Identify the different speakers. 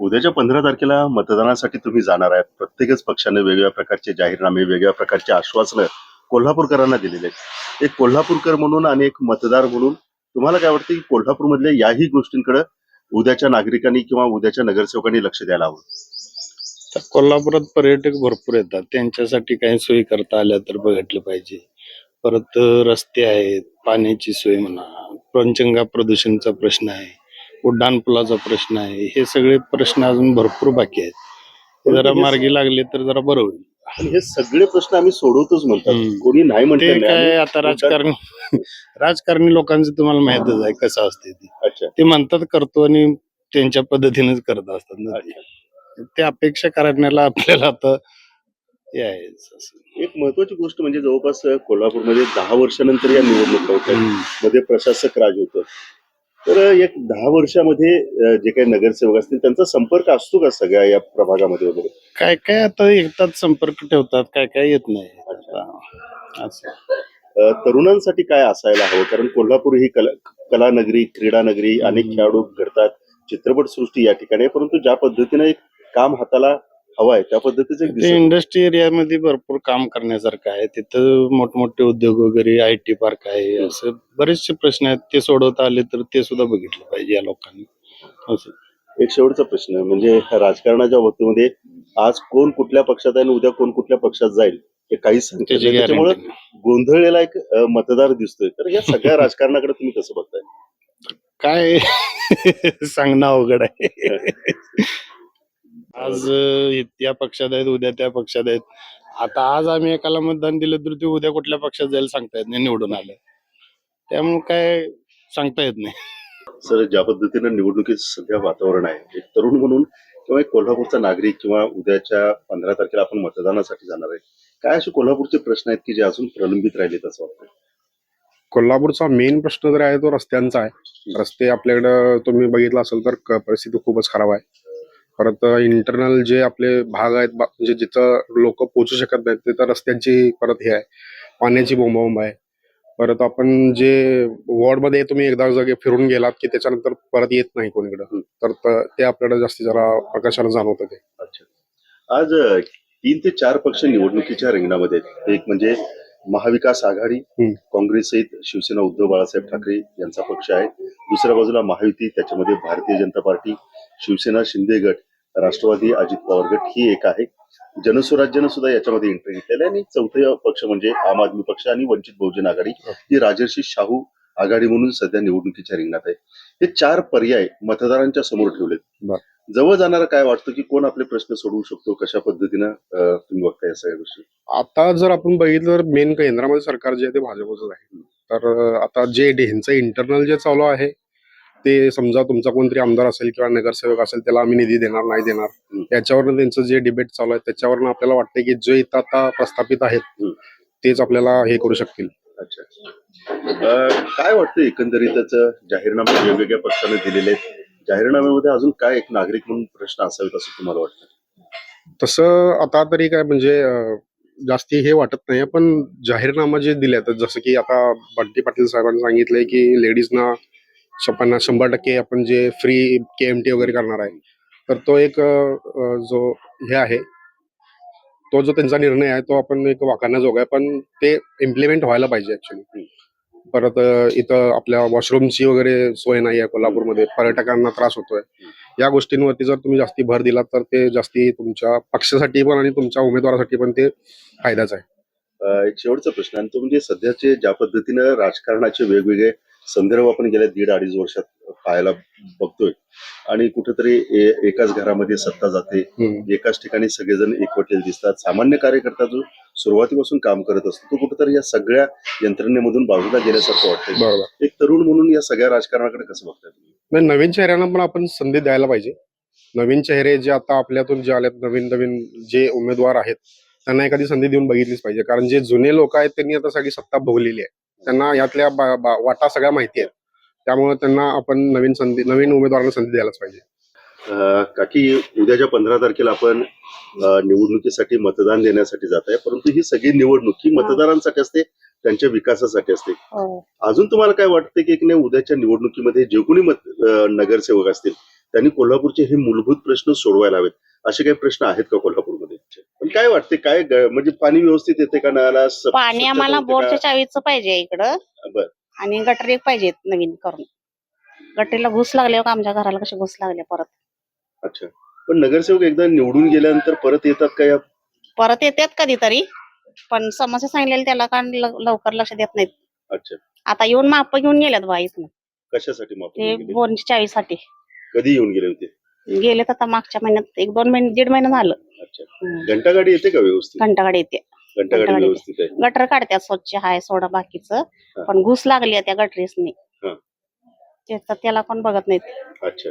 Speaker 1: उद्याच्या पंधरा तारखेला मतदानासाठी तुम्ही जाणार आहात. प्रत्येकच पक्षाने वेगवेगळ्या प्रकारचे जाहीरनामे वेगवेगळ्या प्रकारचे आश्वासनं कोल्हापूरकरांना दिलेले आहेत. एक कोल्हापूरकर म्हणून आणि एक मतदार म्हणून तुम्हाला काय वाटतं की कोल्हापूरमधल्या याही गोष्टींकडे उद्याच्या नागरिकांनी किंवा उद्याच्या नगरसेवकांनी लक्ष द्यायला हवं?
Speaker 2: तर कोल्हापुरात पर्यटक भरपूर येतात. त्यांच्यासाठी काही सोयी करता आल्या तर बघितलं पाहिजे. परत रस्ते आहेत पाण्याची सोय म्हणा पंचंगा प्रदूषणचा प्रश्न आहे. उड्डाण पुलाचा प्रश्न आहे. हे सगळे प्रश्न अजून भरपूर बाकी आहेत. जरा मार्गी लागले तर जरा बरं होईल.
Speaker 1: पण हे सगळे प्रश्न आम्ही सोडवतोच म्हणतात. कोणी नाही
Speaker 2: ते
Speaker 1: म्हणतात
Speaker 2: काय आता राजकारणी राजकारणी लोकांचं तुम्हाला माहितच आहे कसं असते ते.
Speaker 1: अच्छा.
Speaker 2: ते म्हणतात करतो आणि त्यांच्या पद्धतीनेच करत असतात ना ते. अपेक्षा करण्याला आपल्याला आता हे.
Speaker 1: एक महत्वाची गोष्ट म्हणजे जवळपास कोल्हापूरमध्ये दहा वर्षानंतर या निवडणुका होत आहेत
Speaker 2: हम्म.
Speaker 1: मध्ये प्रशासक राज होतं. तर एक दहा वर्षामध्ये जे काही नगरसेवक असतील त्यांचा संपर्क असतो का सगळ्या या प्रभागामध्ये वगैरे?
Speaker 2: काय काय आता येतात संपर्क ठेवतात काय काय येत नाही. असं.
Speaker 1: तरुणांसाठी काय असायला हवं? कारण कोल्हापूर ही कला कला नगरी क्रीडा नगरी अनेक खेळाडू घडतात. चित्रपट सृष्टी या ठिकाणी. परंतु ज्या पद्धतीने एक काम हाताला हवाय त्या पद्धतीचं
Speaker 2: इंडस्ट्री एरियामध्ये भरपूर काम करण्यासारखं आहे. तिथं मोठमोठे उद्योग वगैरे आय टी पार्क आहे असं बरेचसे प्रश्न आहेत. ते सोडवता आले तर ते सुद्धा बघितलं पाहिजे या लोकांनी. असं.
Speaker 1: एक शेवटचा प्रश्न म्हणजे राजकारणाच्या बाबतीमध्ये आज कोण कुठल्या पक्षात आहे आणि उद्या कोण कुठल्या पक्षात जाईल हे काहीच. त्याच्यामुळे गोंधळलेला एक मतदार दिसतोय. तर या सगळ्या राजकारणाकडे तुम्ही कसं बघताय?
Speaker 2: काय? सांगणं अवघड आहे. आज या पक्षात आहेत उद्या त्या पक्षात आहेत. आता आज आम्ही एकाला मतदान दिलं तर ते उद्या कुठल्या पक्षात जाईल सांगता येत नाही निवडून आलं. त्यामुळे काय सांगता येत नाही.
Speaker 1: सर ज्या पद्धतीनं निवडणुकीचं सध्या वातावरण आहे एक तरुण म्हणून किंवा एक कोल्हापूरचा नागरिक किंवा उद्याच्या पंधरा तारखेला आपण मतदानासाठी जाणार आहे काय असे कोल्हापूरचे प्रश्न आहेत की जे अजून प्रलंबित राहिलेत असं वाटतं
Speaker 3: कोल्हापूरचा मेन प्रश्न जर आहे तो रस्त्यांचा आहे. रस्ते आपल्याकडं तुम्ही बघितलं असेल तर परिस्थिती खूपच खराब आहे. परत इंटरनल जे आपले भाग आहेत म्हणजे जिथं लोक पोहोचू शकत नाहीत तिथं रस्त्यांची परत हे आहे पाण्याची बोंबाबोंब आहे. परत आपण जे वॉर्डमध्ये तुम्ही एकदा जागे फिरून गेलात की त्याच्यानंतर परत येत नाही कोणीकडं. तर त- आपल्याला जास्ती जरा प्रकाशाला जाणवतं ते.
Speaker 1: अच्छा. आज तीन ते चार पक्ष निवडणुकीच्या रिंगणामध्ये आहेत. एक म्हणजे महाविकास आघाडी. काँग्रेस सहित शिवसेना उद्धव बाळासाहेब ठाकरे यांचा पक्ष आहे. दुसऱ्या बाजूला महायुती त्याच्यामध्ये भारतीय जनता पार्टी शिवसेना शिंदे गट राष्ट्रवादी अजित पवार गट ही एक आहे. जनस्वराज्यानं सुद्धा याच्यामध्ये एंट्री घेतलेली आहे. आणि चौथे पक्ष म्हणजे आम आदमी पक्ष आणि वंचित बहुजन आघाडी. ही राजर्षी शाहू आघाडी म्हणून सध्या निवडणुकीच्या रिंगणात आहे. हे चार पर्याय मतदारांच्या समोर ठेवलेत. जवळ जाणारा काय वाटतं की कोण आपले प्रश्न सोडवू शकतो? कशा पद्धतीनं तुम्ही बघताय या सगळ्या गोष्टी?
Speaker 3: आता जर आपण बघितलं तर मेन केंद्रामध्ये सरकार जे आहे ते भाजपच आहे. तर आता जे ह्यांचं इंटरनल जे चालू आहे ते समजा तुमचा कोणतरी आमदार असेल किंवा नगरसेवक असेल त्याला आम्ही निधी देणार नाही देणार. त्याच्यावरनं त्यांचं जे डिबेट चालू आहे त्याच्यावरनं आपल्याला वाटतं की जे इथं आता प्रस्थापित आहेत. तेच आपल्याला हे करू शकतील.
Speaker 1: अच्छा. काय वाटतं एकंदरीतच जाहीरनामे वेगवेगळ्या पक्षाने दिलेले आहेत. जाहीरनाम्यामध्ये अजून काय एक नागरिक म्हणून प्रश्न असावेत असं तुम्हाला वाटतं?
Speaker 3: तसं आता तरी काय म्हणजे जास्ती हे वाटत नाही पण जाहीरनामा जे दिले जसं की आता बंटी पाटील साहेबांनी सांगितलंय की लेडीजना पन्नास शंभर टक्के आपण जे फ्री के एम टी वगैरे करणार आहे. तर तो एक जो हे आहे तो जो त्यांचा निर्णय आहे तो आपण एक वाकण्याजोगा आहे. पण ते इम्प्लिमेंट व्हायला पाहिजे ऍक्च्युली परत इथं आपल्या वॉशरूमची वगैरे सोय नाही आहे कोल्हापूरमध्ये. पर्यटकांना त्रास होतोय. या गोष्टींवरती जर तुम्ही जास्ती भर दिलात तर ते जास्ती तुमच्या पक्षासाठी पण आणि तुमच्या उमेदवारासाठी पण ते फायद्याच आहे.
Speaker 1: एक शेवटचा प्रश्न आणि तो म्हणजे सध्याचे ज्या पद्धतीनं राजकारणाचे वेगवेगळे संदर्भ आपण गेल्या दीड अडीच वर्षात पाहायला बघतोय. आणि कुठेतरी एकाच घरामध्ये सत्ता जाते. एकाच ठिकाणी सगळेजण एकवटलेले दिसतात. सामान्य कार्यकर्ता जो सुरुवातीपासून काम करत असतो तो कुठेतरी या सगळ्या यंत्रणेमधून बाजूला गेल्यासारखं
Speaker 3: बरोबर.
Speaker 1: एक तरुण म्हणून या सगळ्या राजकारणाकडे कसं बघताय तुम्ही?
Speaker 3: नाही नवीन चेहऱ्यांना पण आपण संधी द्यायला पाहिजे. नवीन चेहरे जे आता आपल्यातून जे आलेत नवीन नवीन जे उमेदवार आहेत त्यांना एखादी संधी देऊन बघितलीच पाहिजे. कारण जे जुने लोक आहेत त्यांनी आता सगळी सत्ता भोगलेली आहे. त्यांना यातल्या बा- बा- वाटा सगळ्या माहिती आहेत. त्यामुळे त्यांना आपण नवीन संधी नवीन उमेदवारांना संधी द्यायलाच पाहिजे.
Speaker 1: काकी उद्याच्या पंधरा तारखेला आपण निवडणुकीसाठी मतदान देण्यासाठी जात आहे. परंतु ही सगळी निवडणूक ही मतदारांसाठी असते त्यांच्या विकासासाठी असते.
Speaker 4: हो.
Speaker 1: अजून तुम्हाला काय वाटतं की नाही उद्याच्या निवडणुकीमध्ये जे कोणी नगरसेवक असतील त्यांनी कोल्हापूरचे हे मूलभूत प्रश्न सोडवायला हवेत. असे काही प्रश्न आहेत का कोल्हापूरमध्ये? पण काय वाटते काय म्हणजे पाणी व्यवस्थित येते का नळाला?
Speaker 4: पाणी आम्हाला बोरच्या
Speaker 1: का?
Speaker 4: चावीचं पाहिजे इकडं.
Speaker 1: बर.
Speaker 4: आणि गटर एक पाहिजेत नवीन करून. गटरीला घुस लागल्यावर आमच्या घराला कशी घुस लागले परत?
Speaker 1: अच्छा. पण नगरसेवक एकदा निवडून गेल्यानंतर परत येतात का या?
Speaker 4: परत येतात कधीतरी. पण समस्या सांगलेली त्याला कारण लवकर लक्ष देत नाहीत.
Speaker 1: अच्छा.
Speaker 4: आता येऊन माप घेऊन गेल्यात बा इथनं.
Speaker 1: कशासाठी माफ
Speaker 4: ते
Speaker 1: गेले?
Speaker 4: बोरची चावीसाठी.
Speaker 1: कधी येऊन गेले होते?
Speaker 4: गेलेत आता मागच्या महिन्यात एक दोन महिने दीड महिना झालं.
Speaker 1: अच्छा. घंटागाडी येते का व्यवस्थित?
Speaker 4: घंटागाडी येते.
Speaker 1: घंटागाडी
Speaker 4: घंटागाडी
Speaker 1: व्यवस्थित आहे.
Speaker 4: गटर काढतात स्वच्छ हाय सोडा बाकीचं. पण घुस लागली आहे त्या गटरीसनी.
Speaker 1: हा.
Speaker 4: त्याचं त्याला पण बघत नाहीत.
Speaker 1: अच्छा.